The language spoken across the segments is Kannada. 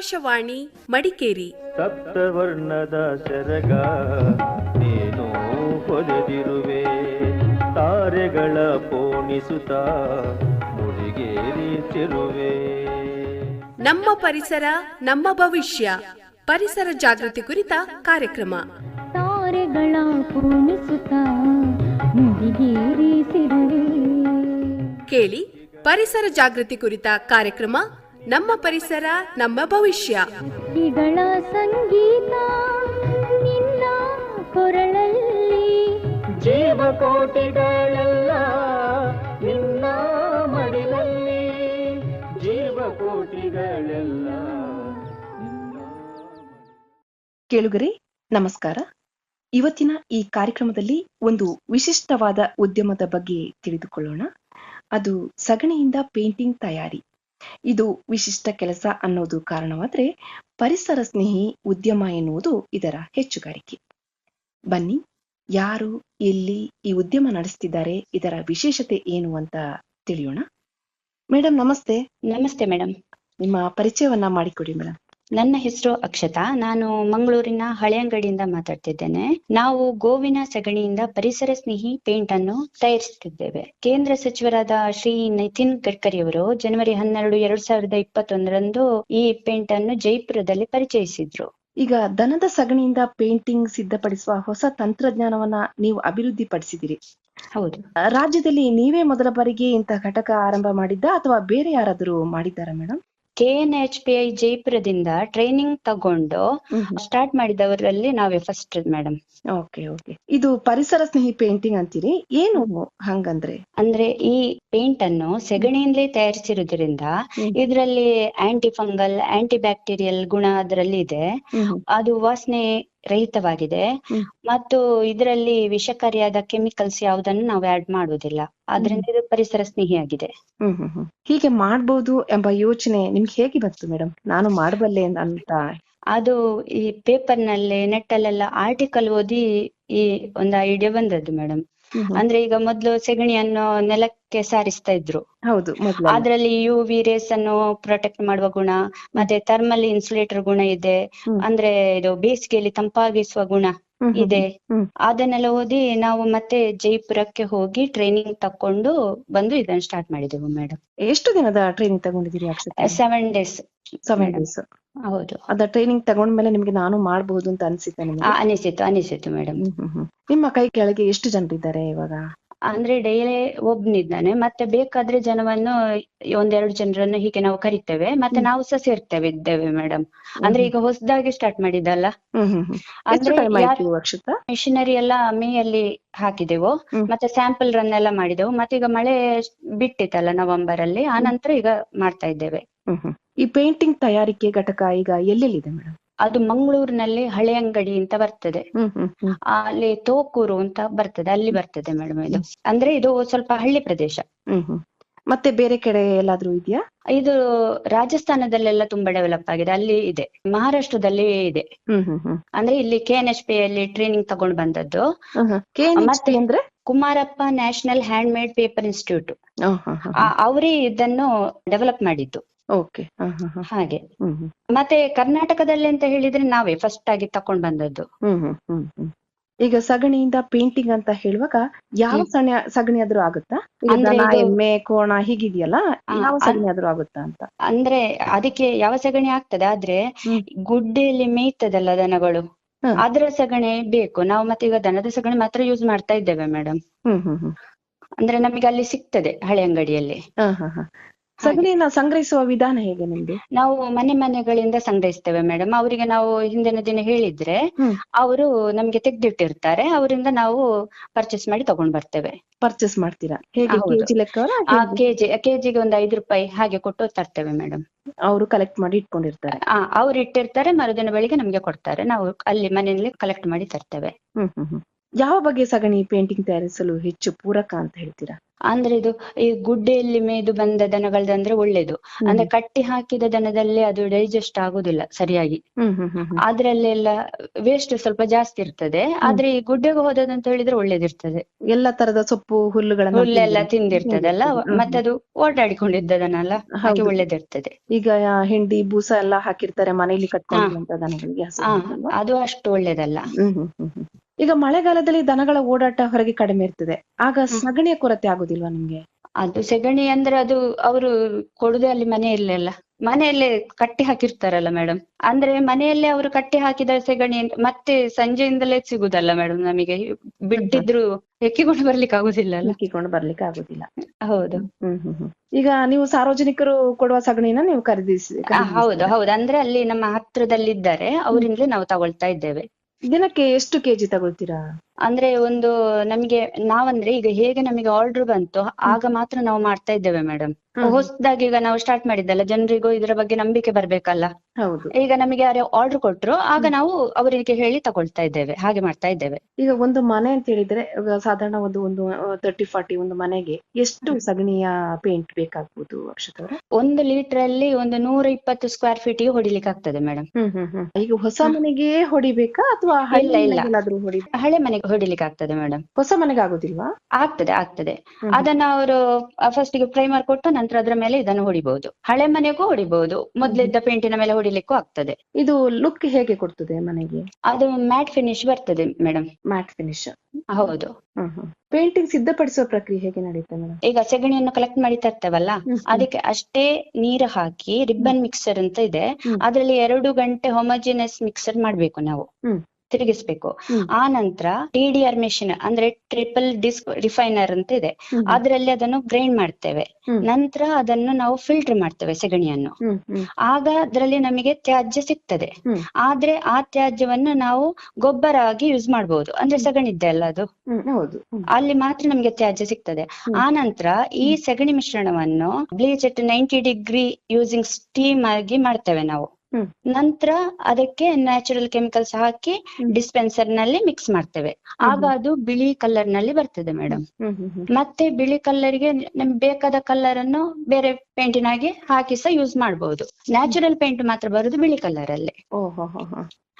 ಆಕಾಶವಾಣಿ ಮಡಿಕೇರಿ. ಸಪ್ತವರ್ಣದ ಸೆರಗ ನೀನು ಹೊದೆದಿರುವೆ ತಾರೆಗಳ ಪೋಣಿಸುತ್ತ ಮುಡಿಗೇರಿಸಿರುವೆ ನಮ್ಮ ಪರಿಸರ ನಮ್ಮ ಭವಿಷ್ಯ. ಪರಿಸರ ಜಾಗೃತಿ ಕುರಿತ ಕಾರ್ಯಕ್ರಮ. ತಾರೆಗಳ ಪೋಣಿಸುತ್ತ ಮುಡಿಗೇರಿಸಿರುವೆ ಕೇಳಿ ಪರಿಸರ ಜಾಗೃತಿ ಕುರಿತ ಕಾರ್ಯಕ್ರಮ ನಮ್ಮ ಪರಿಸರ ನಮ್ಮ ಭವಿಷ್ಯ. ಸಂಗೀತ ನಿನ್ನ ಕೊರಳಲ್ಲಿ. ಜೀವಕೋಟಿಗಳೆಲ್ಲ ನಿನ್ನ ಮಡಿಲಲ್ಲಿ. ಜೀವಕೋಟಿಗಳೆಲ್ಲ ನಿನ್ನ ಕೇಳುಗರೆ ನಮಸ್ಕಾರ. ಇವತ್ತಿನ ಈ ಕಾರ್ಯಕ್ರಮದಲ್ಲಿ ಒಂದು ವಿಶಿಷ್ಟವಾದ ಉದ್ಯಮದ ಬಗ್ಗೆ ತಿಳಿದುಕೊಳ್ಳೋಣ. ಅದು ಸಗಣಿಯಿಂದ ಪೇಂಟಿಂಗ್ ತಯಾರಿ. ಇದು ವಿಶಿಷ್ಟ ಕೆಲಸ ಅನ್ನೋದು ಕಾರಣವಾದ್ರೆ ಪರಿಸರ ಸ್ನೇಹಿ ಉದ್ಯಮ ಎನ್ನುವುದು ಇದರ ಹೆಚ್ಚುಗಾರಿಕೆ. ಬನ್ನಿ ಯಾರು ಎಲ್ಲಿ ಈ ಉದ್ಯಮ ನಡೆಸ್ತಿದ್ದಾರೆ ಇದರ ವಿಶೇಷತೆ ಏನು ಅಂತ ತಿಳಿಯೋಣ. ಮೇಡಮ್ ನಮಸ್ತೆ. ನಮಸ್ತೆ ಮೇಡಮ್ ನಿಮ್ಮ ಪರಿಚಯವನ್ನ ಮಾಡಿಕೊಡಿ ಮೇಡಮ್ ನನ್ನ ಹೆಸರು ಅಕ್ಷತಾ. ನಾನು ಮಂಗಳೂರಿನ ಹಳೆಯಂಗಡಿಯಿಂದ ಮಾತಾಡ್ತಿದ್ದೇನೆ. ನಾವು ಗೋವಿನ ಸಗಣಿಯಿಂದ ಪರಿಸರ ಸ್ನೇಹಿ ಪೇಂಟ್ ಅನ್ನು ತಯಾರಿಸುತ್ತಿದ್ದೇವೆ. ಕೇಂದ್ರ ಸಚಿವರಾದ ಶ್ರೀ ನಿತಿನ್ ಗಡ್ಕರಿ ಅವರು ಜನವರಿ ಹನ್ನೆರಡು ಎರಡ್ ಸಾವಿರದ ಇಪ್ಪತ್ತೊಂದರಂದು ಈ ಪೇಂಟ್ ಅನ್ನು ಜೈಪುರದಲ್ಲಿ ಪರಿಚಯಿಸಿದ್ರು. ಈಗ ದನದ ಸಗಣಿಯಿಂದ ಪೇಂಟಿಂಗ್ ಸಿದ್ಧಪಡಿಸುವ ಹೊಸ ತಂತ್ರಜ್ಞಾನವನ್ನ ನೀವು ಅಭಿವೃದ್ಧಿ ಪಡಿಸಿದಿರಿ ಹೌದು. ರಾಜ್ಯದಲ್ಲಿ ನೀವೇ ಮೊದಲ ಬಾರಿಗೆ ಇಂತಹ ಘಟಕ ಆರಂಭ ಮಾಡಿದ್ದ ಅಥವಾ ಬೇರೆ ಯಾರಾದರೂ ಮಾಡಿದ್ದಾರಾ madam K N H P I ಜೈಪುರದಿಂದ training ತಗೊಂಡು ಸ್ಟಾರ್ಟ್ ಮಾಡಿದವರಲ್ಲಿ ನಾವೇ ಫಸ್ಟ್ ಮೇಡಮ್ ಓಕೆ ಓಕೆ ಇದು ಪರಿಸರ ಸ್ನೇಹಿ ಪೇಂಟಿಂಗ್ ಅಂತೀರಿ? ಏನು ಹಂಗಂದ್ರೆ? ಅಂದ್ರೆ ಈ ಪೇಂಟ್ ಅನ್ನು ಸೆಗಣಿಯಿಂದಲೇ ತಯಾರಿಸಿರುವುದರಿಂದ. ಇದರಲ್ಲಿ ಆಂಟಿ ಫಂಗಲ್ ಆಂಟಿ ಬ್ಯಾಕ್ಟೀರಿಯಲ್ ಗುಣ ಅದರಲ್ಲಿ ಇದೆ. ಅದು ವಾಸನೆ ರಹಿತವಾಗಿದೆ. ಮತ್ತು ಇದರಲ್ಲಿ ವಿಷಕಾರಿಯಾದ ಕೆಮಿಕಲ್ಸ್ ಯಾವುದನ್ನು ನಾವು ಆಡ್ ಮಾಡುವುದಿಲ್ಲ. ಆದ್ರಿಂದ ಇದು ಪರಿಸರ ಸ್ನೇಹಿಯಾಗಿದೆ. ಹೀಗೆ ಮಾಡಬಹುದು ಎಂಬ ಯೋಚನೆ ನಿಮ್ಗೆ ಹೇಗೆ ಬಂತು ಮೇಡಮ್? ನಾನು ಮಾಡಬಲ್ಲೆ ಅಂತ. ಅದು ಈ ಪೇಪರ್ನಲ್ಲಿ ನೆಟ್ ಅಲ್ಲೆಲ್ಲ ಆರ್ಟಿಕಲ್ ಓದಿ ಈ ಒಂದು ಐಡಿಯಾ ಬಂದದ್ದು ಮೇಡಮ್. ಅಂದ್ರೆ ಈಗ ಮೊದ್ಲು ಸೆಗಣಿಯನ್ನು ನೆಲಕ್ಕೆ ಸಾರಿಸ್ತಾ ಇದ್ರು. ಹೌದು ಅದ್ರಲ್ಲಿ ಯು ವಿ ರೇಸ್ ಅನ್ನು ಪ್ರೊಟೆಕ್ಟ್ ಮಾಡುವ ಗುಣ ಮತ್ತೆ ಥರ್ಮಲ್ ಇನ್ಸುಲೇಟರ್ ಗುಣ ಇದೆ. ಅಂದ್ರೆ ಇದು ಬೇಸಿಗೆಯಲ್ಲಿ ತಂಪಾಗಿಸುವ ಗುಣ ಇದೆ. ಅದನ್ನೆಲ್ಲ ಓದಿ ನಾವು ಮತ್ತೆ ಜೈಪುರಕ್ಕೆ ಹೋಗಿ ಟ್ರೈನಿಂಗ್ ತಕೊಂಡು ಬಂದು ಇದನ್ನ ಸ್ಟಾರ್ಟ್ ಮಾಡಿದೆವು ಮೇಡಮ್ ಎಷ್ಟು ದಿನದ ಟ್ರೈನಿಂಗ್ ತಗೊಂಡಿದ್ದೀರಿ ಸೆವೆನ್ ಡೇಸ್ ಸೆವೆನ್ ಡೇಸ್ ಹೌದು. ಅದ ಟ್ರೈನಿಂಗ್ ತಗೊಂಡ್ಮೇಲೆ ನಿಮ್ಗೆ ನಾನು ಮಾಡಬಹುದು ಅಂತ ಅನ್ಸಿತ್ತೆ ನಿಮಗೆ? ಅನಿಸಿತು ಅನಿಸಿತು ಮೇಡಮ್. ನಿಮ್ಮ ಕೈ ಕೆಳಗೆ ಎಷ್ಟು ಜನರಿದ್ದಾರೆ ಇವಾಗ? ಅಂದ್ರೆ ಡೈಲಿ ಒಬ್ನಿದ್ದಾನೆ ಮತ್ತೆ ಬೇಕಾದ್ರೆ ಜನವನ್ನು ಒಂದೆರಡು ಜನರನ್ನು ಹೀಗೆ ನಾವು ಕರಿತೇವೆ ಮತ್ತೆ. ನಾವು ಸಹ ಸೇರ್ತೇವೆ ಇದ್ದೇವೆ ಮೇಡಮ್ ಅಂದ್ರೆ ಈಗ ಹೊಸದಾಗಿ ಸ್ಟಾರ್ಟ್ ಮಾಡಿದ್ದಲ್ಲ? ಮಿಷನರಿ ಎಲ್ಲ ಮೇ ಅಲ್ಲಿ ಹಾಕಿದೆವು ಮತ್ತೆ ಸ್ಯಾಂಪಲ್ ರನ್ ಎಲ್ಲ ಮಾಡಿದೆವು ಮತ್ತೆ ಈಗ ಮಳೆ ಬಿಟ್ಟಿತ್ತಲ್ಲ ನವೆಂಬರ್ ಅಲ್ಲಿ ಆ ನಂತರ ಈಗ ಮಾಡ್ತಾ ಇದ್ದೇವೆ. ಈ ಪೇಂಟಿಂಗ್ ತಯಾರಿಕೆ ಘಟಕ ಈಗ ಎಲ್ಲೆಲ್ಲಿದೆ ಮೇಡಮ್? ಅದು ಮಂಗಳೂರಿನಲ್ಲಿ ಹಳೆ ಅಂಗಡಿ ಅಂತ ಬರ್ತದೆ. ಅಲ್ಲಿ ತೋಕೂರು ಅಂತ ಬರ್ತದೆ ಅಲ್ಲಿ ಬರ್ತದೆ ಮೇಡಮ್ ಇದು. ಅಂದ್ರೆ ಇದು ಸ್ವಲ್ಪ ಹಳ್ಳಿ ಪ್ರದೇಶ. ಮತ್ತೆ ಬೇರೆ ಕಡೆ ಎಲ್ಲಾದ್ರೂ ಇದೆಯಾ? ಇದು ರಾಜಸ್ಥಾನದಲ್ಲೆಲ್ಲ ತುಂಬಾ ಡೆವಲಪ್ ಆಗಿದೆ ಅಲ್ಲಿ ಇದೆ. ಮಹಾರಾಷ್ಟ್ರದಲ್ಲಿ ಇದೆ. ಅಂದ್ರೆ ಇಲ್ಲಿ ಕೆ ಎನ್ ಎಚ್ ಪಿ ಅಲ್ಲಿ ಟ್ರೈನಿಂಗ್ ತಗೊಂಡ್ ಬಂದದ್ದು. ಮತ್ತೆ- ಅಂದ್ರೆ? Kumarappa national hand made paper institute ಅವರೇ ಇದನ್ನು ಡೆವಲಪ್ ಮಾಡಿದ್ದು. ಓಕೆ. ಹಾಗೆ. ಮತ್ತೆ ಕರ್ನಾಟಕದಲ್ಲಿ ಅಂತ ಹೇಳಿದ್ರೆ ನಾವೇ ಫಸ್ಟ್ ಆಗಿ ತಕೊಂಡ್ ಬಂದದ್ದು. ಹ್ಮ್ ಹ್ಮ್ ಹ್ಮ್ ಹ್ಮ್. ಈಗ ಸಗಣಿಯಿಂದ ಪೇಂಟಿಂಗ್ ಅಂತ ಹೇಳುವಾಗ ಯಾವ. ಸಗಣಿ ಸಗಣಿ ಆದ್ರೂ ಆಗುತ್ತಾ? ಎಮ್ಮೆ ಕೋಣ ಹೀಗಿದೆಯಲ್ಲ ಯಾವ ಸಗಣಿ ಆದ್ರೂ ಆಗುತ್ತಾ ಅಂತ? ಅಂದ್ರೆ ಅದಕ್ಕೆ ಯಾವ ಸಗಣಿ ಆಗ್ತದೆ? ಆದ್ರೆ. ಗುಡ್ಡೆಯಲ್ಲಿ ಮೇಯ್ತದಲ್ಲ ದನಗಳು. ಅದ್ರ ಸಗಣಿ ಬೇಕು. ನಾವು ಮತ್ತೆ ಈಗ ದನದ ಸಗಣಿ ಮಾತ್ರ ಯೂಸ್ ಮಾಡ್ತಾ ಇದ್ದೇವೆ ಮೇಡಮ್ ಅಂದ್ರೆ ನಮಗೆ ಅಲ್ಲಿ ಸಿಗ್ತದೆ ಹಳೆ ಅಂಗಡಿಯಲ್ಲಿ. ಸಗಣಿನ ಸಂಗ್ರಹಿಸುವ ವಿಧಾನ ಹೇಗೆ ನಿಮ್ದು? ನಾವು ಮನೆ ಮನೆಗಳಿಂದ ಸಂಗ್ರಹಿಸ್ತೇವೆ ಮೇಡಮ್. ಅವರಿಗೆ ನಾವು ಹಿಂದಿನ ದಿನ ಹೇಳಿದ್ರೆ. ಅವರು ನಮ್ಗೆ ತೆಗ್ದಿಟ್ಟಿರ್ತಾರೆ. ಅವರಿಂದ ನಾವು ಪರ್ಚೇಸ್ ಮಾಡಿ ತಗೊಂಡ್ ಬರ್ತೇವೆ. ಪರ್ಚೇಸ್ ಮಾಡ್ತೀರಾ? ಹೇಗೆ ಹೌದು. ಕೆಜಿ ಲೆಕ್ಕವರ ಆ ಕೆಜಿ ಕೆಜಿಗೆ ಒಂದು ಐದು ರೂಪಾಯಿ ಹಾಗೆ ಕೊಟ್ಟು ತರ್ತೇವೆ ಮೇಡಮ್. ಅವರು ಕಲೆಕ್ಟ್ ಮಾಡಿ ಇಟ್ಕೊಂಡಿರ್ತಾರೆ. ಆ ಅವ್ರು ಇಟ್ಟಿರ್ತಾರೆ. ಮರುದಿನ ಬೆಳಿಗ್ಗೆ ನಮ್ಗೆ ಕೊಡ್ತಾರೆ. ನಾವು ಅಲ್ಲಿ ಮನೆಯಲ್ಲಿ ಕಲೆಕ್ಟ್ ಮಾಡಿ ತರ್ತೇವೆ. ಹ್ಮ್ ಹ್ಮ್ ಹ್ಮ್. ಯಾವ ಬಗೆಯ ಸಗಣಿ ಪೇಂಟಿಂಗ್ ತಯಾರಿಸಲು ಹೆಚ್ಚು ಪೂರಕ ಅಂತ ಹೇಳ್ತೀರಾ? ಅಂದ್ರೆ ಇದು ಈ ಗುಡ್ಡೆಯಲ್ಲಿ ಮೇಯ್ದು ಬಂದ ದನಗಳದಂದ್ರೆ ಒಳ್ಳೇದು. ಅಂದ್ರೆ ಕಟ್ಟಿ ಹಾಕಿದ ದನದಲ್ಲಿ ಅದು ಡೈಜೆಸ್ಟ್ ಆಗುದಿಲ್ಲ ಸರಿಯಾಗಿ. ಅದ್ರಲ್ಲೆಲ್ಲ ವೇಸ್ಟ್ ಸ್ವಲ್ಪ ಜಾಸ್ತಿ ಇರ್ತದೆ. ಆದ್ರೆ ಈ ಗುಡ್ಡೆಗೆ ಹೋದದಂತ ಹೇಳಿದ್ರೆ ಒಳ್ಳೇದಿರ್ತದೆ. ಎಲ್ಲ ತರದ ಸೊಪ್ಪು ಹುಲ್ಲುಗಳನ್ನು ಹುಲ್ಲೆಲ್ಲ ತಿಂದಿರ್ತದಲ್ಲ. ಮತ್ತೆ ಅದು ಓಡಾಡಿಕೊಂಡಿದ್ದದನ್ನೆಲ್ಲ. ಹಾಗೆ ಹೌದು. ಒಳ್ಳೇದಿರ್ತದೆ. ಈಗ ಹಿಂಡಿ ಬೂಸ ಎಲ್ಲ ಹಾಕಿರ್ತಾರೆ ಮನೆಯಲ್ಲಿ ದನಗಳಿಗೆ. ಅದು ಅಷ್ಟು ಒಳ್ಳೇದಲ್ಲ. ಈಗ ಮಳೆಗಾಲದಲ್ಲಿ ದನಗಳ ಓಡಾಟ ಹೊರಗೆ ಕಡಿಮೆ ಇರ್ತದೆ. ಆಗ ಸಗಣಿಯ ಕೊರತೆ ಆಗುದಿಲ್ವಾ ನಿಮ್ಗೆ? ಅದು ಸೆಗಣಿ ಅಂದ್ರೆ ಅದು ಅವರು ಕೊಡುದೇ ಅಲ್ಲಿ ಮನೆಯಲ್ಲೆಲ್ಲ ಮನೆಯಲ್ಲೇ ಕಟ್ಟಿ ಹಾಕಿರ್ತಾರಲ್ಲ ಮೇಡಮ್ ಅಂದ್ರೆ ಮನೆಯಲ್ಲೇ ಅವರು ಕಟ್ಟಿ ಹಾಕಿದ ಸೆಗಣಿ ಮತ್ತೆ ಸಂಜೆಯಿಂದಲೇ ಸಿಗುದಲ್ಲ ಮೇಡಮ್ ನಮಗೆ. ಬಿಟ್ಟಿದ್ರು ಎಕ್ಕಿಕೊಂಡು ಬರ್ಲಿಕ್ಕೆ ಆಗುದಿಲ್ಲ ಅಲ್ಲ. ಹಾಕಿಕೊಂಡು ಬರ್ಲಿಕ್ಕೆ ಆಗುದಿಲ್ಲ. ಹೌದು. ಹ್ಮ್ ಹ್ಮ್ ಹ್ಮ್. ಈಗ ನೀವು ಸಾರ್ವಜನಿಕರು ಕೊಡುವ ಸಗಣಿನ ನೀವು ಖರೀದಿಸಿ ಹೌದು ಹೌದು. ಅಂದ್ರೆ ಅಲ್ಲಿ ನಮ್ಮ ಹತ್ರದಲ್ಲಿದ್ದಾರೆ. ಅವರಿಂದಲೇ ನಾವು ತಗೊಳ್ತಾ ಇದ್ದೇವೆ. ದಿನಕ್ಕೆ ಎಷ್ಟು ಕೆಜಿ ತಗೊಳ್ತೀರಾ? ಅಂದ್ರೆ ಒಂದು ನಮ್ಗೆ ನಾವಂದ್ರೆ ಈಗ ಹೇಗೆ ನಮಗೆ ಆರ್ಡರ್ ಬಂತು ಆಗ ಮಾತ್ರ ನಾವು ಮಾಡ್ತಾ ಇದ್ದೇವೆ ಮೇಡಮ್. ಹೊಸದಾಗಿ ಈಗ ನಾವು ಸ್ಟಾರ್ಟ್ ಮಾಡಿದ್ದಲ್ಲ ಜನರಿಗೂ ಇದರ ಬಗ್ಗೆ ನಂಬಿಕೆ ಬರ್ಬೇಕಲ್ಲ. ಈಗ ನಮಗೆ ಯಾರು ಆರ್ಡರ್ ಕೊಟ್ರು ಆಗ ನಾವು ಅವರಿಗೆ ಹೇಳಿ ತಗೊಳ್ತಾ ಇದ್ದೇವೆ ಹಾಗೆ ಮಾಡ್ತಾ ಇದ್ದೇವೆ. ಈಗ ಒಂದು ಮನೆ ಅಂತ ಹೇಳಿದ್ರೆ ಈಗ ಸಾಧಾರಣ ಒಂದು ಒಂದು ತರ್ಟಿ ಫಾರ್ಟಿ ಒಂದು ಮನೆಗೆ ಎಷ್ಟು ಸಗಣಿಯ ಪೇಂಟ್ ಬೇಕಾಗ್ಬೋದು ಅಕ್ಷತ ಅವ್ರೆ? ಒಂದು ಲೀಟರ್ ಅಲ್ಲಿ ಒಂದು ನೂರ ಇಪ್ಪತ್ತು ಸ್ಕ್ವೇರ್ ಫೀಟ್ಗೆ ಹೊಡಿಲಿಕ್ಕೆ ಆಗ್ತದೆ ಮೇಡಮ್ ಈಗ ಹೊಸ ಮನೆಗೆ ಹೊಡಿಬೇಕಾ ಅಥವಾ ಇಲ್ಲ, ಇಲ್ಲ. ಹಳೆ ಮನೆಗೆ ಹೊಡಿಲಿಕ್ಕೆ ಆಗ್ತದೆ ಮೇಡಮ್ ಹೊಸ ಮನೆಗೆ ಆಗುದಿಲ್ವಾ? ಆಗ್ತದೆ ಆಗ್ತದೆ. ಅದನ್ನ ಅವರು ಫಸ್ಟ್ಗೆ ಪ್ರೈಮರ್ ಕೊಟ್ಟು ನಂತರ ಅದರ ಮೇಲೆ ಇದನ್ನು ಹೊಡಿಬಹುದು ಹಳೆ ಮನೆಗೂ ಹೊಡಿಬಹುದು ಮೊದ್ಲಿದ್ದ ಪೇಂಟಿನ ಮೇಲೆ ಹೊಡಿಲಿಕ್ಕೂ ಆಗ್ತದೆ. ಇದು ಲುಕ್ ಹೇಗೆ ಕೊಡ್ತದೆ ಮನೆಗೆ? ಅದು ಮ್ಯಾಟ್ ಫಿನಿಶ್ ಬರ್ತದೆ ಮೇಡಮ್ ಮ್ಯಾಟ್ ಫಿನಿಶ್ ಹೌದು. ಪೇಂಟಿಂಗ್ ಸಿದ್ಧಪಡಿಸುವ ಪ್ರಕ್ರಿಯೆ ಹೇಗೆ ನಡೆಯುತ್ತೆ ಮೇಡಮ್ ಈಗ ಸೆಗಣಿಯನ್ನು ಕಲೆಕ್ಟ್ ಮಾಡಿ ತರ್ತೇವಲ್ಲ. ಅದಕ್ಕೆ ಅಷ್ಟೇ ನೀರು ಹಾಕಿ ರಿಬ್ಬನ್ ಮಿಕ್ಸರ್ ಅಂತ ಇದೆ. ಅದರಲ್ಲಿ ಎರಡು ಗಂಟೆ ಹೊಮಜಿನಸ್ ಮಿಕ್ಸರ್ ಮಾಡ್ಬೇಕು ನಾವು. ತಿರುಗಿಸ್ಬೇಕು. ಆ ನಂತರ ಟಿ ಡಿ ಆರ್ ಮೆಷಿನ್ ಅಂದ್ರೆ ಟ್ರಿಪಲ್ ಡಿಸ್ಕ್ ರಿಫೈನರ್ ಅಂತ ಇದೆ. ಅದರಲ್ಲಿ ಅದನ್ನು ಗ್ರೈಂಡ್ ಮಾಡ್ತೇವೆ. ನಂತರ ಅದನ್ನು ನಾವು ಫಿಲ್ಟರ್ ಮಾಡ್ತೇವೆ ಸೆಗಣಿಯನ್ನು. ಆಗ ಅದರಲ್ಲಿ ನಮಗೆ ತ್ಯಾಜ್ಯ ಸಿಗ್ತದೆ. ಆದ್ರೆ ಆ ತ್ಯಾಜ್ಯವನ್ನು ನಾವು ಗೊಬ್ಬರ ಆಗಿ ಯೂಸ್ ಮಾಡಬಹುದು ಅಂದ್ರೆ ಸಗಣಿ ಇದೆ ಅಲ್ಲ ಅದು? ಹೌದು. ಅಲ್ಲಿ ಮಾತ್ರ ನಮಗೆ ತ್ಯಾಜ್ಯ ಸಿಗ್ತದೆ. ಆ ನಂತರ ಈ ಸಗಣಿ ಮಿಶ್ರಣವನ್ನು bleach at ninety degree using steam ಆಗಿ ಮಾಡ್ತೇವೆ ನಾವು. ನಂತರ ಅದಕ್ಕೆ ನ್ಯಾಚುರಲ್ ಕೆಮಿಕಲ್ಸ್ ಹಾಕಿ. ಡಿಸ್ಪೆನ್ಸರ್ನಲ್ಲಿ ಮಿಕ್ಸ್ ಮಾಡ್ತೇವೆ. ಆಗ ಅದು ಬಿಳಿ ಕಲರ್ನಲ್ಲಿ ಬರ್ತದೆ ಮೇಡಮ್ ಮತ್ತೆ ಬಿಳಿ ಕಲರ್ಗೆ ನಮ್ಗೆ ಬೇಕಾದ ಕಲರ್ ಅನ್ನು ಬೇರೆ ಪೇಂಟಿನಾಗೆ ಹಾಕಿ ಸಹ ಯೂಸ್ ಮಾಡಬಹುದು ನ್ಯಾಚುರಲ್ ಪೇಂಟ್ ಮಾತ್ರ ಬರುದು ಬಿಳಿ ಕಲರ್ ಅಲ್ಲಿ.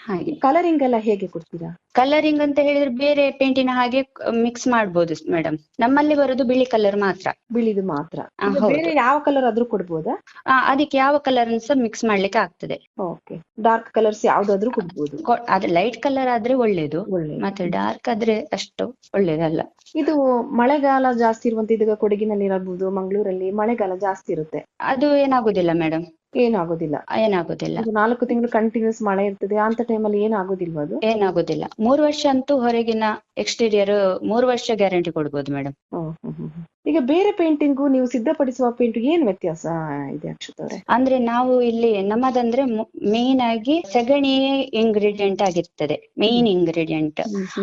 ಹಾಗೆ. ಕಲರಿಂಗ್ ಎಲ್ಲ ಹೇಗೆ ಕೊಡ್ತೀರಾ? ಕಲರಿಂಗ್ ಅಂತ ಹೇಳಿದ್ರೆ ಬೇರೆ ಪೇಂಟಿನ ಹಾಗೆ ಮಿಕ್ಸ್ ಮಾಡ್ಬೋದು ಮೇಡಮ್ ನಮ್ಮಲ್ಲಿ ಬರೋದು ಬಿಳಿ ಕಲರ್ ಮಾತ್ರ. ಬಿಳಿದು ಮಾತ್ರ. ಆ, ಹೌದು. ಬೇರೆ ಯಾವ ಕಲರ್ ಆದ್ರೂ ಕೊಡ್ಬೋದಾ? ಆ, ಅದಕ್ಕೆ ಯಾವ ಕಲರ್ ಸಹ ಮಿಕ್ಸ್ ಮಾಡ್ಲಿಕ್ಕೆ ಆಗ್ತದೆ. ಓಕೆ ಡಾರ್ಕ್ ಕಲರ್ಸ್ ಯಾವ್ದಾದ್ರೂ ಕೊಡ್ಬೋದು. ಕೊ- ಆದ್ರೆ ಲೈಟ್ ಕಲರ್ ಆದ್ರೆ ಒಳ್ಳೇದು. ಒಳ್ಳೆ ಮತ್ತೆ ಡಾರ್ಕ್ ಆದ್ರೆ ಅಷ್ಟು ಒಳ್ಳೇದಲ್ಲ. ಇದು ಮಳೆಗಾಲ ಜಾಸ್ತಿ ಇರುವಂತ ಇದೀಗ ಕೊಡಗಿನಲ್ಲಿ ಇರಬಹುದು ಮಂಗಳೂರಲ್ಲಿ ಮಳೆಗಾಲ ಜಾಸ್ತಿ ಇರುತ್ತೆ. ಅದು ಏನಾಗುದಿಲ್ಲ ಮೇಡಮ್ ಏನಾಗೋದಿಲ್ಲ. ಏನಾಗೋದಿಲ್ಲ. ನಾಲ್ಕು ತಿಂಗಳು ಕಂಟಿನ್ಯೂಸ್ ಮಳೆ ಇರ್ತದೆ ಅಂತ ಟೈಮಲ್ಲಿ ಏನಾಗೋದಿಲ್ವಾ ಅದು? ಏನಾಗೋದಿಲ್ಲ. ಮೂರು ವರ್ಷ ಅಂತೂ ಹೊರಗಿನ ಎಕ್ಸ್ಟೀರಿಯರ್ ಮೂರು ವರ್ಷ ಗ್ಯಾರಂಟಿ ಕೊಡ್ಬೋದು ಮೇಡಮ್. ಈಗ ಬೇರೆ ಪೇಂಟಿಂಗು ನೀವು ಸಿದ್ಧಪಡಿಸುವ ಪೇಂಟ್ ಏನ್ ವ್ಯತ್ಯಾಸ ಇದೆ ಅಕ್ಷತ್ ಅವ್ರೆ? ಅಂದ್ರೆ ನಾವು ಇಲ್ಲಿ ನಮ್ಮದಂದ್ರೆ ಮೇನ್ ಆಗಿ ಸಗಣಿಯೇ ಇಂಗ್ರೀಡಿಯಂಟ್ ಆಗಿರ್ತದೆ ಮೇನ್ ಇಂಗ್ರೀಡಿಯಂಟ್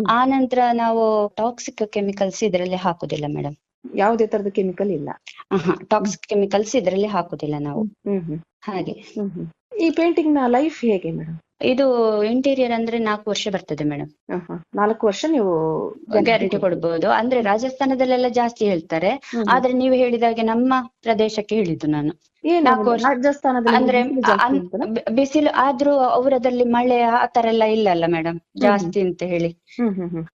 ಆ ನಂತರ ನಾವು ಟಾಕ್ಸಿಕ್ ಕೆಮಿಕಲ್ಸ್ ಇದರಲ್ಲಿ ಹಾಕುದಿಲ್ಲ ಮೇಡಮ್ ಯಾವುದೇ ತರದ ಕೆಮಿಕಲ್ ಇಲ್ಲ. ಟಾಕ್ಸಿಕ್ ಕೆಮಿಕಲ್ಸ್ ಇದರಲ್ಲಿ ಹಾಕುದಿಲ್ಲ ನಾವು. ಹಾಗೆ. ಈ ಪೇಂಟಿಂಗ್ನ ಲೈಫ್ ಹೇಗೆ ಮೇಡಮ್ ಇದು ಇಂಟೀರಿಯರ್ ಅಂದ್ರೆ ನಾಲ್ಕು ವರ್ಷ ಬರ್ತದೆ ಮೇಡಮ್ ನಾಲ್ಕು ವರ್ಷ ನೀವು ಗ್ಯಾರಂಟಿ ಕೊಡ್ಬೋದು. ಅಂದ್ರೆ ರಾಜಸ್ಥಾನದಲ್ಲೆಲ್ಲ ಜಾಸ್ತಿ ಹೇಳ್ತಾರೆ. ಆದ್ರೆ ನೀವು ಹೇಳಿದಾಗೆ ನಮ್ಮ ಪ್ರದೇಶಕ್ಕೆ ಹೇಳಿದ್ದು ನಾನು. ನಾಲ್ಕು ವರ್ಷ- ಅಂದ್ರೆ ಬಿಸಿಲು ಆದ್ರೂ ಅವರದಲ್ಲಿ ಮಳೆ ಆ ತರ ಎಲ್ಲ ಇಲ್ಲ ಅಲ್ಲ ಮೇಡಮ್ ಜಾಸ್ತಿ ಅಂತ ಹೇಳಿ.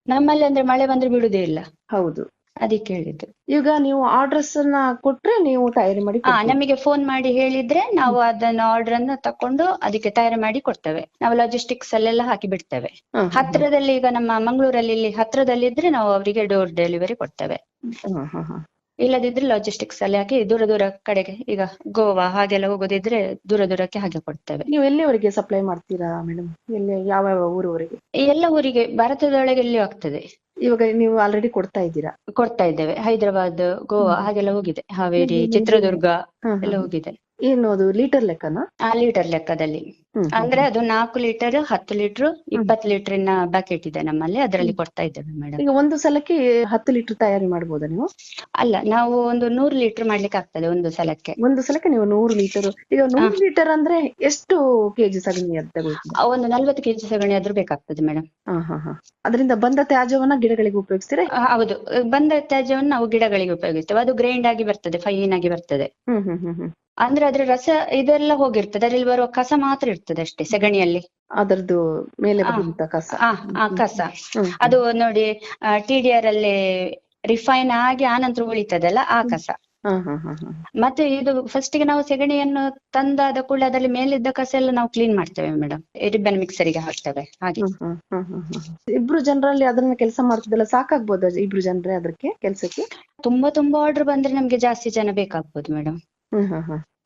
ನಮ್ಮಲ್ಲಿ ಅಂದ್ರೆ ಮಳೆ ಬಂದ್ರೆ ಬಿಡುದೇ ಇಲ್ಲ. ಹೌದು. ಅದಕ್ಕೆ ಹೇಳಿದ್ದು ಈಗ ನೀವು ಆರ್ಡರ್ಸ್ ಅನ್ನ ಕೊಟ್ರೆ ನೀವು ತಯಾರಿ ಮಾಡಿ ಹಾ. ನಮಗೆ ಫೋನ್ ಮಾಡಿ ಹೇಳಿದ್ರೆ ನಾವು ಅದನ್ನ ಆರ್ಡರ್ ಅನ್ನ ತಕೊಂಡು ಅದಕ್ಕೆ ತಯಾರಿ ಮಾಡಿ ಕೊಡ್ತೇವೆ. ನಾವು ಲಾಜಿಸ್ಟಿಕ್ಸ್ ಅಲ್ಲೆಲ್ಲ ಹಾಕಿ ಬಿಡ್ತೇವೆ. ಹತ್ರದಲ್ಲಿ ಈಗ ನಮ್ಮ ಮಂಗಳೂರಲ್ಲಿ ಇಲ್ಲಿ ಹತ್ರದಲ್ಲಿ ಇದ್ರೆ ನಾವು ಅವರಿಗೆ ಡೋರ್ ಡೆಲಿವರಿ ಕೊಡ್ತೇವೆ. ಇಲ್ಲದಿದ್ರೆ ಲಾಜಿಸ್ಟಿಕ್ಸ್ ಅಲ್ಲಿ ಹಾಕಿ ದೂರ ದೂರ ಕಡೆಗೆ ಈಗ ಗೋವಾ ಹಾಗೆಲ್ಲ ಹೋಗೋದಿದ್ರೆ ದೂರ ದೂರಕ್ಕೆ ಹಾಗೆ ಕೊಡ್ತೇವೆ. ನೀವು ಎಲ್ಲಿವರೆಗೆ ಸಪ್ಲೈ ಮಾಡ್ತೀರಾ ಮೇಡಮ್ ಎಲ್ಲಿ ಯಾವ ಯಾವ ಊರವರೆಗೆ? ಈ ಎಲ್ಲ ಊರಿಗೆ ಭಾರತದೊಳಗೆ ಎಲ್ಲಿಯೂ ಆಗ್ತದೆ? ಇವಾಗ ನೀವು ಆಲ್ರೆಡಿ ಕೊಡ್ತಾ ಇದ್ದೀರಾ? ಕೊಡ್ತಾ ಇದ್ದೇವೆ. ಹೈದರಾಬಾದ್ ಗೋವಾ ಹಾಗೆಲ್ಲ ಹೋಗಿದೆ. ಹಾವೇರಿ. ಚಿತ್ರದುರ್ಗ ಎಲ್ಲ ಹೋಗಿದೆ. ಏನು ಅದು ಲೀಟರ್ ಲೆಕ್ಕನಾ? ಆ ಲೀಟರ್ ಲೆಕ್ಕದಲ್ಲಿ. ಅಂದ್ರೆ ಅದು ನಾಲ್ಕು ಲೀಟರ್ ಹತ್ತು ಲೀಟರ್ ಇಪ್ಪತ್ತು ಲೀಟರ್ನ ಬಕೆಟ್ ಇದೆ ನಮ್ಮಲ್ಲಿ. ಅದರಲ್ಲಿ ಕೊಡ್ತಾ ಇದ್ದೇವೆ ಮೇಡಮ್ ಈಗ ಒಂದು ಸಲಕ್ಕೆ ಹತ್ತು ಲೀಟರ್ ತಯಾರಿ ಮಾಡಬಹುದು ನೀವು? ಅಲ್ಲ ನಾವು ಒಂದು ನೂರು ಲೀಟರ್ ಮಾಡ್ಲಿಕ್ಕೆ ಆಗ್ತದೆ ಒಂದು ಸಲಕ್ಕೆ. ಒಂದು ಸಲಕ್ಕೆ ನೀವು ನೂರು ಲೀಟರ್. ಈಗ ನೂರು ಲೀಟರ್ ಅಂದ್ರೆ ಎಷ್ಟು ಕೆಜಿ ಸಗಣಿ ಅದು ತಗೊಳ್ತೀರಾ? ಆ, ಒಂದು ನಲ್ವತ್ತು ಕೆಜಿ ಸಗಣಿ ಆದ್ರೂ ಬೇಕಾಗ್ತದೆ ಮೇಡಮ್ ಹಾ ಹಾ ಹಾ. ಅದರಿಂದ ಬಂದ ತ್ಯಾಜ್ಯವನ್ನ ಗಿಡಗಳಿಗೆ ಉಪಯೋಗಿಸ್ತೀರಾ? ಹೌದು. ಬಂದ ತ್ಯಾಜ್ಯವನ್ನು ನಾವು ಗಿಡಗಳಿಗೆ ಉಪಯೋಗಿಸ್ತೇವೆ. ಅದು ಗ್ರೈಂಡ್ ಆಗಿ ಬರ್ತದೆ ಫೈನ್ ಆಗಿ ಬರ್ತದೆ. ಹ್ಮ್ ಹ್ಮ್ ಹ್ಮ್ ಹ್ಮ್. ಅಂದ್ರೆ ಅದ್ರ ರಸ ಇದೆಲ್ಲ ಹೋಗಿರ್ತದೆ. ಅದ್ರಲ್ಲಿ ಬರುವ ಕಸ ಮಾತ್ರ ಇರ್ತದೆ. ಅಷ್ಟೇ ಸೆಗಣಿಯಲ್ಲಿ? ಅದರದ್ದು ಮೇಲೆ ಕಸ. ಆ ಆ ಕಸ. ಹ್ಮ್. ಅದು ನೋಡಿ ಟಿ ಡಿ ಆರ್ ಅಲ್ಲಿ ರಿಫೈನ್ ಆಗಿ ಆನಂತರ ಉಳಿತದಲ್ಲ ಆ ಕಸ. ಹಾ ಹಾ ಹಾ ಹಾ. ಮತ್ತೆ ಇದು ಫಸ್ಟ್ಗೆ ನಾವು ಸೆಗಣಿಯನ್ನು ತಂದಾದ ಕೂಡಲೇ ಅದರಲ್ಲಿ ಮೇಲಿದ್ದ ಕಸ ಎಲ್ಲ ನಾವು ಕ್ಲೀನ್ ಮಾಡ್ತೇವೆ ಮೇಡಮ್ ರಿಬ್ಬನ್ ಮಿಕ್ಸರಿಗೆ ಹಾಕ್ತೇವೆ ಹಾಗೆ. ಹ್ಮ್ ಹ್ಮ್ ಹ್ಮ್ ಹ್ಮ್ ಹ್ಮ್. ಇಬ್ರು ಜನರಲ್ಲಿ ಅದನ್ನ ಕೆಲಸ ಮಾಡ್ತಿದ್ದಲ್ಲ ಸಾಕಾಗ್ಬೋದು ಇಬ್ರು ಜನರೇ ಅದಕ್ಕೆ ಕೆಲಸಕ್ಕೆ? ತುಂಬಾ ತುಂಬಾ ಆರ್ಡರ್ ಬಂದ್ರೆ ನಮ್ಗೆ ಜಾಸ್ತಿ ಜನ ಬೇಕಾಗ್ಬೋದು ಮೇಡಮ್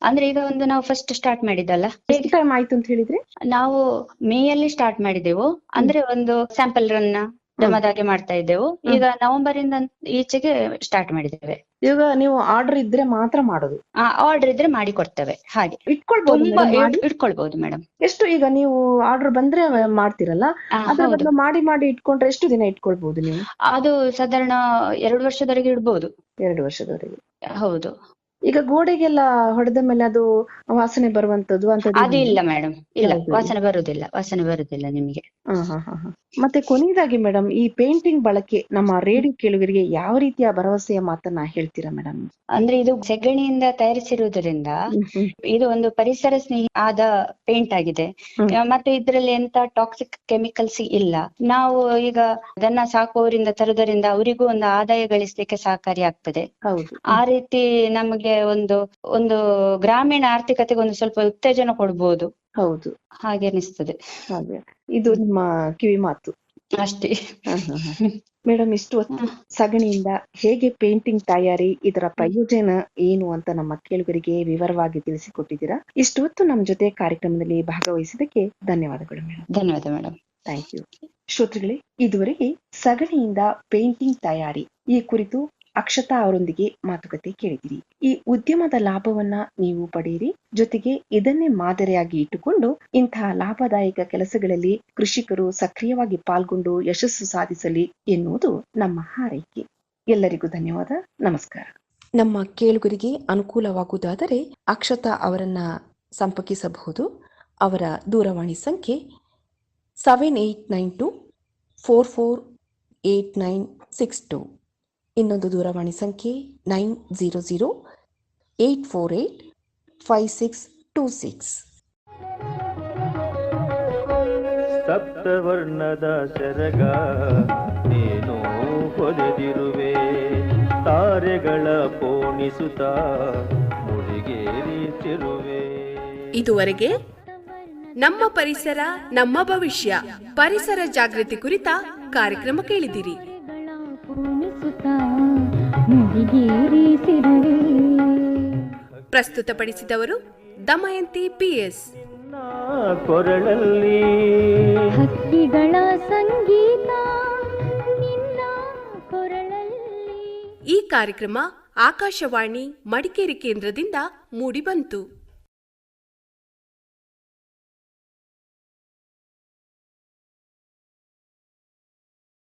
ಅಂದ್ರೆ ಈಗ ಒಂದು ನಾವು ಫಸ್ಟ್ ಸ್ಟಾರ್ಟ್ ಮಾಡಿದ್ದಲ್ಲ? ಎಷ್ಟು ಟೈಮ್ ಆಯ್ತು ಅಂತ ಹೇಳಿದ್ರೆ? ನಾವು ಮೇಯಲ್ಲಿ ಸ್ಟಾರ್ಟ್ ಮಾಡಿದೆವು. ಅಂದ್ರೆ ಒಂದು ಸ್ಯಾಂಪಲ್ ರನ್ ಡೆಮೋದಾಗೆ ಮಾಡ್ತಾ ಇದ್ದೆವು. ಈಗ ನವೆಂಬರ್ ಇಂದ ಈಚೆಗೆ ಸ್ಟಾರ್ಟ್ ಮಾಡಿದ್ದೇವೆ. ಈಗ ನೀವು ಆರ್ಡರ್ ಇದ್ರೆ ಮಾತ್ರ ಮಾಡೋದು? ಆ ಆರ್ಡರ್ ಇದ್ರೆ ಮಾಡಿ ಕೊಡ್ತೇವೆ. ಹಾಗೆ. ಇಟ್ಕೊಳ್ಬಹುದು? ಇಟ್ಕೊಳ್ಬಹುದು ಮೇಡಮ್ ಎಷ್ಟು ಈಗ ನೀವು ಆರ್ಡರ್ ಬಂದ್ರೆ ಮಾಡ್ತೀರಲ್ಲ? ಅದ್ರ ಬದಲು ಮಾಡಿ ಮಾಡಿ ಇಟ್ಕೊಂಡ್ರೆ ಎಷ್ಟು ದಿನ ಇಟ್ಕೊಳ್ಬಹುದು ನೀವು? ಅದು ಸಾಧಾರಣ ಎರಡು ವರ್ಷದವರೆಗೆ ಇಡ್ಬೋದು. ಎರಡು ವರ್ಷದವರೆಗೆ. ಹೌದು. ಈಗ ಗೋಡೆಗೆಲ್ಲ ಹೊಡೆದ ಮೇಲೆ ಅದು ವಾಸನೆ ಬರುವಂತದ್ದು ಅಂತ ಅದು ಇಲ್ಲ ಮೇಡಮ್ ಇಲ್ಲ. ವಾಸನೆ ಬರುದಿಲ್ಲ ವಾಸನೆ ಬರುದಿಲ್ಲ ನಿಮಗೆ. ಹಾ, ಹಾ, ಹಾ, ಹಾ. ಮತ್ತೆ ಕೊನೆಯದಾಗಿ ಮೇಡಮ್ ಈ ಪೇಂಟಿಂಗ್ ಬಳಕೆ ನಮ್ಮ ರೇಡಿಯೋ ಕೇಳುಗರಿಗೆ ಯಾವ ರೀತಿಯ ಭರವಸೆಯ ಮಾತನ್ನ ಹೇಳ್ತೀರಾ ಮೇಡಮ್ ಅಂದ್ರೆ ಇದು ಸೆಗಣಿಯಿಂದ ತಯಾರಿಸಿರುವುದರಿಂದ ಇದು ಒಂದು ಪರಿಸರ ಸ್ನೇಹಿ ಆದ ಪೇಂಟ್ ಆಗಿದೆ. ಮತ್ತೆ ಇದರಲ್ಲಿ ಎಂತ ಟಾಕ್ಸಿಕ್ ಕೆಮಿಕಲ್ಸ್ ಇಲ್ಲ. ನಾವು ಈಗ ದನ ಸಾಕುವವರಿಂದ ತರುವುದರಿಂದ ಅವರಿಗೂ ಒಂದು ಆದಾಯ ಗಳಿಸ್ಲಿಕ್ಕೆ ಸಹಕಾರಿ ಆಗ್ತದೆ. ಆ ರೀತಿ ನಮಗೆ ಒಂದು ಒಂದು ಗ್ರಾಮೀಣ ಆರ್ಥಿಕತೆಗೆ ಒಂದು ಸ್ವಲ್ಪ ಉತ್ತೇಜನ ಕೊಡ್ಬೋದು. ಹೌದು. ಹಾಗೆ ಅನಿಸ್ತದೆ. ಹಾಗೆ. ಇದು ನಿಮ್ಮ ಕಿವಿ ಮಾತು. ಅಷ್ಟೇ. ಮೇಡಮ್ ಇಷ್ಟು ಹೊತ್ತು ಸಗಣಿಯಿಂದ ಹೇಗೆ ಪೇಂಟಿಂಗ್ ತಯಾರಿ ಇದರ ಪ್ರಯೋಜನ ಏನು ಅಂತ ನಮ್ಮ ಕೇಳುಗರಿಗೆ ವಿವರವಾಗಿ ತಿಳಿಸಿಕೊಟ್ಟಿದ್ದೀರಾ? ಇಷ್ಟು ಹೊತ್ತು ನಮ್ಮ ಜೊತೆ ಕಾರ್ಯಕ್ರಮದಲ್ಲಿ ಭಾಗವಹಿಸಿದ್ದಕ್ಕೆ ಧನ್ಯವಾದಗಳು ಮೇಡಮ್ ಧನ್ಯವಾದ ಮೇಡಮ್ ಥ್ಯಾಂಕ್ ಯು. ಶ್ರೋತೃಗಳೇ ಇದುವರೆಗೆ ಸಗಣಿಯಿಂದ ಪೇಂಟಿಂಗ್ ತಯಾರಿ ಈ ಕುರಿತು ಅಕ್ಷತಾ ಅವರೊಂದಿಗೆ ಮಾತುಕತೆ ಕೇಳಿದಿರಿ ಈ ಉದ್ಯಮದ ಲಾಭವನ್ನ ನೀವು ಪಡೆಯಿರಿ. ಜೊತೆಗೆ ಇದನ್ನೇ ಮಾದರಿಯಾಗಿ ಇಟ್ಟುಕೊಂಡು ಇಂತಹ ಲಾಭದಾಯಕ ಕೆಲಸಗಳಲ್ಲಿ ಕೃಷಿಕರು ಸಕ್ರಿಯವಾಗಿ ಪಾಲ್ಗೊಂಡು ಯಶಸ್ಸು ಸಾಧಿಸಲಿ ಎನ್ನುವುದು ನಮ್ಮ ಹಾರೈಕೆ. ಎಲ್ಲರಿಗೂ ಧನ್ಯವಾದ. ನಮಸ್ಕಾರ. ನಮ್ಮ ಕೇಳುಗರಿಗೆ ಅನುಕೂಲವಾಗುವುದಾದರೆ ಅಕ್ಷತಾ ಅವರನ್ನ ಸಂಪರ್ಕಿಸಬಹುದು. ಅವರ ದೂರವಾಣಿ ಸಂಖ್ಯೆ seven eight nine two four four eight nine six two ಇನ್ನೊಂದು ದೂರವಾಣಿ ಸಂಖ್ಯೆ nine zero zero eight four eight five six two six. ಸಪ್ತವರ್ಣದ ಸೆರಗ ನೀನು ಹೊದೆದಿರುವೆ ತಾರೆಗಳ ಪೋಣಿಸುತ್ತ ಮುಡಿಗೇರಿಸಿರುವೆ. ಇದುವರೆಗೆ ನಮ್ಮ ಪರಿಸರ ನಮ್ಮ ಭವಿಷ್ಯ ಪರಿಸರ ಜಾಗೃತಿ ಕುರಿತ ಕಾರ್ಯಕ್ರಮ ಕೇಳಿದಿರಿ. ಪ್ರಸ್ತುತಪಡಿಸಿದವರು ದಮಯಂತಿ ಪಿಎಸ್. ಕೊರಳಲ್ಲಿ ಹಕ್ಕಿಗಳ ಸಂಗೀತ ನಿನ್ನ ಕೊರಳಲ್ಲಿ. ಈ ಕಾರ್ಯಕ್ರಮ ಆಕಾಶವಾಣಿ ಮಡಿಕೇರಿ ಕೇಂದ್ರದಿಂದ ಮೂಡಿಬಂತು.